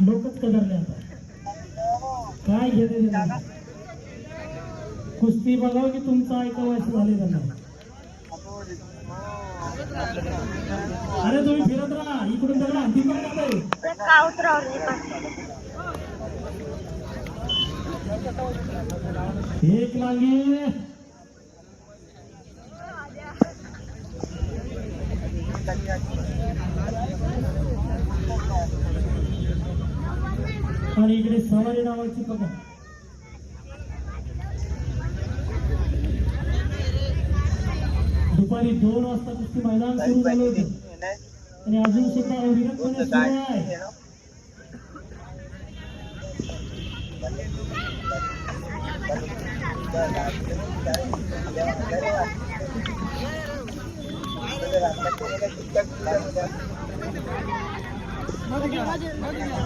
लोकच कदरले आता। काय घेणे कुस्ती बघाव की तुमचा ऐकावाशी झाले त्यांना अरे तुम्ही फिरत राहा इकडून त्याला अंतिम एक लागे Thank you. आणि इकडे सवारी नावाची बघा दुपारी दोन वाजता कुस्ती मैदान सुरू झालं होतं. आणि अजून सुद्धा अविरतपणे सुरू आहे. पोलीस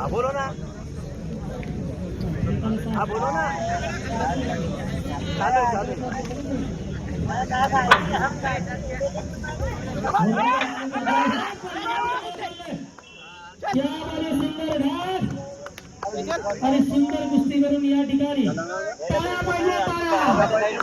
हा बोलो ना हा बोलो ना चालेल चालेल क्या बोले सुंदर घाट आणि सुंदर कुस्ती करून या ठिकाणी टाळ्या पाहिजे टाळ्या